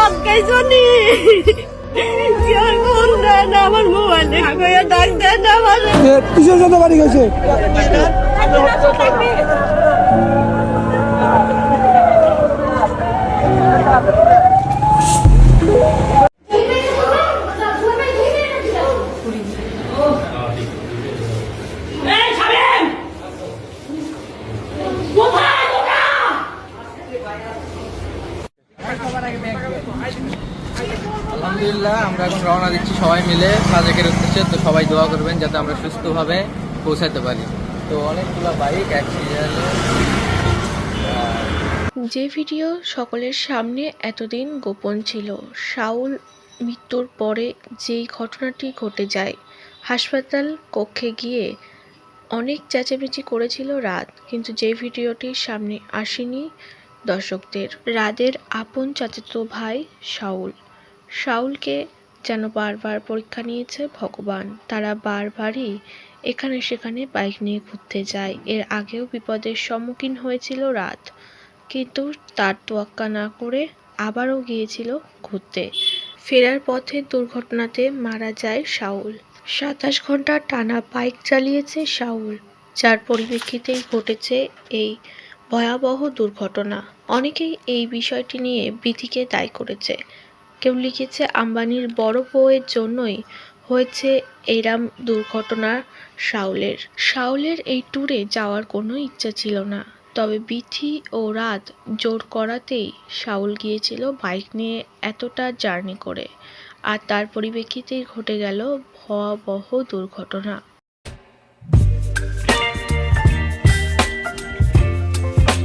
মদ খাইছো নি। আমার মোবাইল। ডাক দেন আমার কিসের জন্য বাড়ি গেছে? আলহামদুলিল্লাহ, আমরা এখন রওনা দিচ্ছি সবাই মিলে সাজেকের উদ্দেশ্যে। তো সবাই দোয়া করবেন যাতে আমরা সুস্থভাবে পৌঁছাতে পারি। তো অনেকগুলো বাইক অ্যাক্সিডেন্ট যে ভিডিও সকলের সামনে এতদিন গোপন ছিল শাউল মৃত্যুর পরে যেই ঘটনাটি ঘটে যায়, হাসপাতাল কক্ষে গিয়ে অনেক চেঁচামেচি করেছিল রাত, কিন্তু যে ভিডিওটি সামনে আসেনি দর্শকদের। রাদের আপন চাচাতো ভাই শাউল শাউলকে যেন বারবার পরীক্ষা নিয়েছে ভগবান। তারা বারবারই এখানে সেখানে বাইক নিয়ে ঘুরতে যায়। এর আগেও বিপদের সম্মুখীন হয়েছিল রাত। কিন্তু তার তোয়াক্কা না করে আবারও গিয়েছিল ঘুরতে। ফেরার পথে দুর্ঘটনাতে মারা যায় শাউল সাতাশ ঘণ্টা টানা বাইক চালিয়েছে শাউল যার পরিপ্রেক্ষিতেই ঘটেছে এই ভয়াবহ দুর্ঘটনা। অনেকেই এই বিষয়টি নিয়ে বিধিকে দায়ী করেছে। কেউ লিখেছে, আম্বানির বড় বউয়ের জন্যই হয়েছে এরাম দুর্ঘটনা শাউলের শাউলের এই ট্যুরে যাওয়ার কোনো ইচ্ছা ছিল না। তবে বিথি ও রাত জোর করাতেই শাউল গিয়েছিল বাইক নিয়ে এতটা জার্নি করে। আর তার পরিপ্রেক্ষিতেই ঘটে গেল ভয়াবহ দুর্ঘটনা।